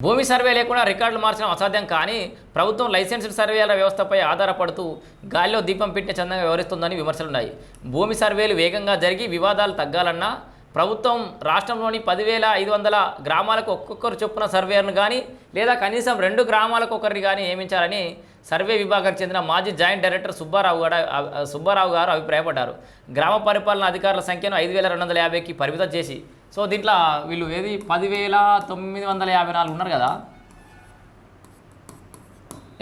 భూమి సర్వే లేకుండా రికార్డులు మార్చడం అసాధ్యం కానీ ప్రభుత్వం లైసెన్స్డ్ సర్వేల వ్యవస్థపై ఆధారపడుతూ గాలిలో దీపం పెట్టిన చందంగా వ్యవహరిస్తుందని విమర్శలున్నాయి భూమి సర్వేలు వేగంగా జరిగి వివాదాలు తగ్గాలన్నా ప్రభుత్వం రాష్ట్రంలోని పదివేల ఐదు వందల గ్రామాలకు ఒక్కొక్కరు చొప్పున సర్వేయర్ను కానీ లేదా కనీసం రెండు గ్రామాలకు ఒకరిని కానీ నియమించాలని సర్వే విభాగానికి చెందిన మాజీ జాయింట్ డైరెక్టర్ సుబ్బారావు గారు సుబ్బారావు గారు అభిప్రాయపడ్డారు. గ్రామ పరిపాలన అధికారుల సంఖ్యను ఐదు వేల రెండు వందల యాభైకి పరిమితం చేసి సో దీంట్లో వీళ్ళు ఏది? పదివేల తొమ్మిది వందల యాభై నాలుగు ఉన్నారు కదా.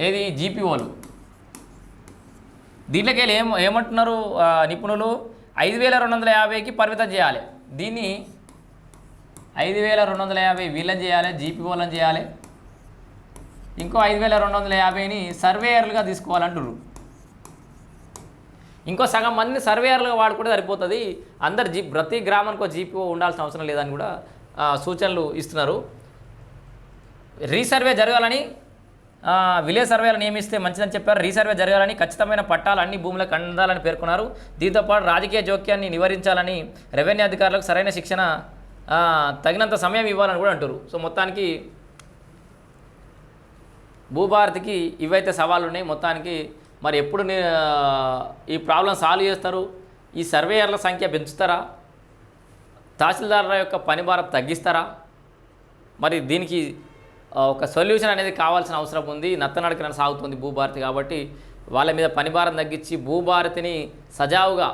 ఏది? జీపీఓలు. దీంట్లోకి వెళ్ళి ఏం ఏమంటున్నారు నిపుణులు? ఐదు వేల రెండు వందల యాభైకి పరిమితం చేయాలి. దీన్ని ఐదు వేల రెండు వందల యాభై వీళ్ళని చేయాలి జీపీఓలను చేయాలి. ఇంకో ఐదు వేల రెండు వందల యాభైని సర్వేయర్లుగా తీసుకోవాలంటున్నారు ఇంకో సగం మందిని సర్వేయర్లుగా వాడుకుంటే సరిపోతుంది. అందరు జీ ప్రతి గ్రామానికి ఒక జీపీఓ ఉండాల్సిన అవసరం లేదని కూడా సూచనలు ఇస్తున్నారు. రీసర్వే జరగాలని విలేజ్ సర్వేలు నియమిస్తే మంచిదని చెప్పారు. రీసర్వే జరగాలని ఖచ్చితమైన పట్టాలు అన్ని భూములకు అందాలని పేర్కొన్నారు. దీంతోపాటు రాజకీయ జోక్యాన్ని నివారించాలని రెవెన్యూ అధికారులకు సరైన శిక్షణ తగినంత సమయం ఇవ్వాలని కూడా అంటారు సో మొత్తానికి భూభారతికి ఇవైతే సవాళ్ళు ఉన్నాయి మొత్తానికి మరి ఎప్పుడు ఈ ప్రాబ్లం సాల్వ్ చేస్తారు? ఈ సర్వేయర్ల సంఖ్య పెంచుతారా? తహసీల్దారుల యొక్క పనిభారం తగ్గిస్తారా? మరి దీనికి ఒక సొల్యూషన్ అనేది కావాల్సిన అవసరం ఉంది. నత్తనడకన సాగుతుంది భూభారతి కాబట్టి వాళ్ళ మీద పనిభారం తగ్గించి భూభారతిని సజావుగా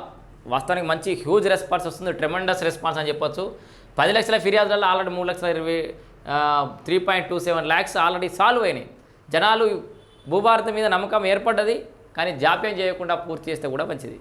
వాస్తవానికి మంచి హ్యూజ్ రెస్పాన్స్ వస్తుంది. ట్రెమండస్ రెస్పాన్స్ అని చెప్పొచ్చు. పది లక్షల ఫిర్యాదులలో ఆల్రెడీ మూడు లక్షల ఇరవై three point two seven lakhs already solve అయినాయి. జనాలు భూభారతి మీద నమ్మకం ఏర్పడ్డది? కానీ జాప్యం చేయకుండా పూర్తి చేస్తే కూడా మంచిది.